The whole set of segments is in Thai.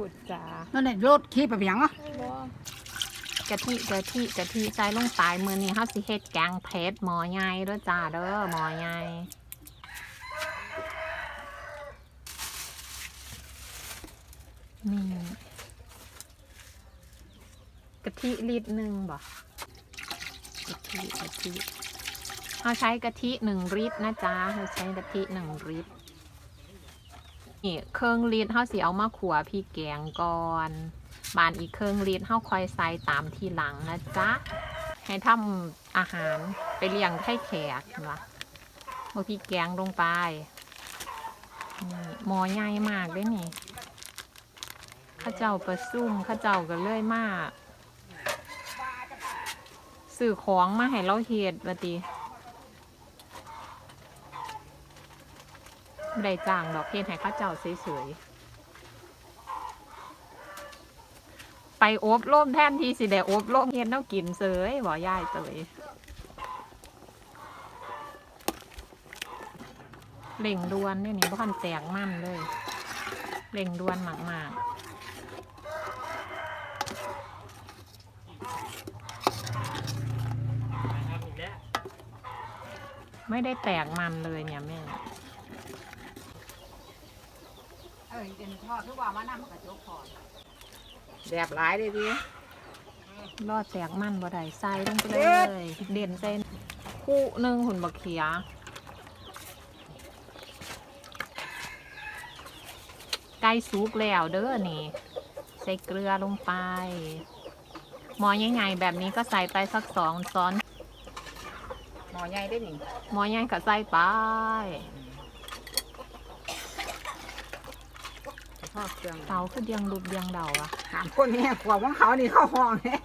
พูดจ้านั่นแหละรถขี่ไปเปียงอะกะทิกะทิกะทิใส่ลงไปมือนี้เฮาสิเฮ็ดแกงเผ็ดหมอใหญ่เด้อจ้าเด้อหมอใหญ่นี่กะทิลิตรหนึ่งบ่กะทิกะทิเราใช้กะทิหนึ่งลิตรนะจ๊ะเราใช้กะทิหนึ่งลิตร นี่เครื่องลิตรเฮาสิเอามาขัวพี่แกงก่อนบานอีกเครื่องลิตรเฮาคอยใส่ตามทีหลังนะจ๊ะ ให้ทำอาหารไปเลี้ยงให้แขกนะโอาพี่แกงลงไปนี่หมอใหญ่มากเลยนี่ข้าเจ้าประซุ่มข้าเจ้าก็เลื่อยมาก สื่อของมาให้เราเฮ็ดว่า ไม่ได้จ้างดอกเฮ็ดให้ข้าเจ้าสวยๆไปอบร่มแทนที่สิได้อบร่มเฮ็ดแนวกินเสยบ่ย่ายเตยเล่งดวนเนี่ยนี่บ่ทันแตกมันเลยเล่งดวนมากๆไม่ได้แตกมันเลยเนี่ยแม่ เออเป็นพ่อคือว่ามานั่งกระจกพอแบบหลายเลยดิรอดแตกมันบ่ได้ใส่ลงไปเลย เด่นเส้นคู่หนึ่งหุ่นบักเขียใกล้สุกแล้วเด้อนี่ ใส่เกลือลงไปหมอใหญ่ๆแบบนี้ก็ใส่ไปสักสองซ้อน หมอใหญ่ได้หนิหมอใหญ่ก็ใส่ไป พ่อเครื่องเตาคือเดียงรูปเดียงเดาอะถามคนนี้ขวบของเขานี่เข้าห้องเนี่ย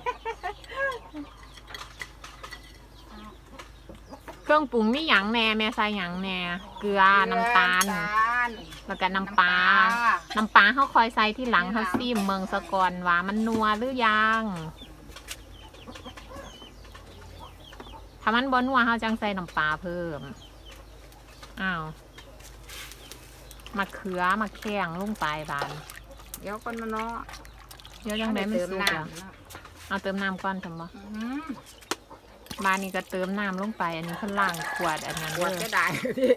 เครื่องปรุงมีหยังแหน่แม่ใส่หยังแหน่เกลือน้ำตาลแล้วก็น้ำปลา น้ำปลาเขาคอยใส่ที่หลังเขาซิมเมืองสะกอนว่ามันนัวหรือยัง ถ้ามันบอนัวเขาจังใส่น้ำปลาเพิ่ม อ้าว มะเขือมะแข้งลงไปบานเดี๋ยวคนมาเนาะเดี๋ยวยังไงมันเติมสุกน้อะเอาเติมน้ำก่อนทำบ่ำอืมบานนี้ก็เติมน้ำลงไป อันนี้เพิ่นล่างขวดอันนั้นปวดเด้จะอได้ดิ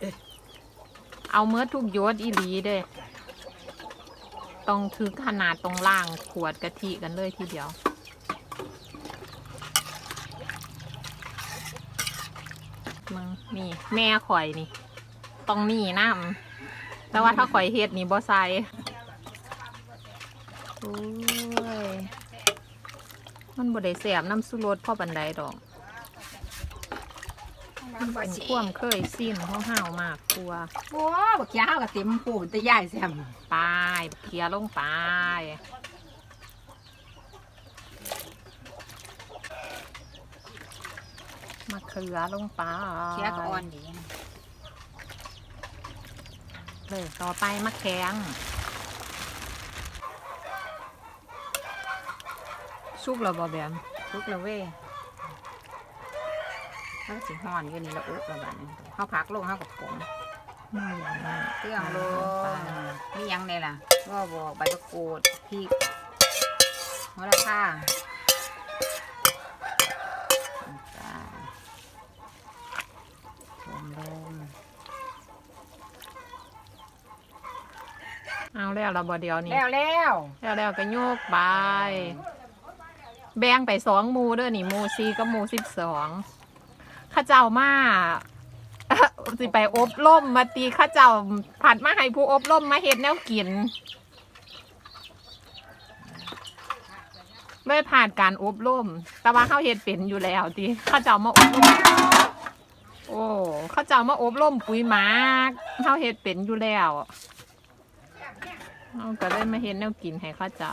เอาเมื่อทุกโยดอีหลีเด้อต้องถึงขนาดตรงล่างขวดกะทิกันเลยทีเดียวมึงนี่ แม่ข่อยนี่ ต้องมีน้ำ แต่ว่าถ้าข่อยเฮ็ดนี่บ่ใส่โอ้ย มันบ่ได้แสบน้ำสุรสพ่อบันไดดอก มันเป็นความเคยสิ้นของเฮามากกลัวโอ้บักยาวกับเต็มปูนแตะย่ายแซมไปเคลียร์ลงไปมาเขือลงไปเชียกอ่อนดี เลยต่อไปมะแข้งซุปเราบอแบมทุกแล้วเว้ยเขาสิห่อนอยู่นี่แล้วอุ๊บแล้วบ้านี้เขาพักลงเขากับผมไม่อย่างนั้นเครื่องลงนี่ยังไงล่ะก็บอกใบมะกรูดพริกหัวละผ้าผมลง เอาแล้วเราบอเดียวนี่แล้วแล้วแล้วแล้วก็โยกไป แบ่งไปสองหมูเด้อนี่หมูซีกับหมูสิบสองข้าเจ้ามาสิไปอบรมมาตีข้าเจ้าผัดมาให้ผู้อบรมมาเฮ็ดแนวกินเลยผ่านการอบรมแต่ว่าเขาเฮ็ดเป็นอยู่แล้วตีข้าเจ้ามาอบรมโอ้ข้าเจ้ามาอบรมปุ๋ยหมากเขาเฮ็ดเป็นอยู่แล้ว เอาก็ได้มาเห็นแนวกินให้ข้าเจ้า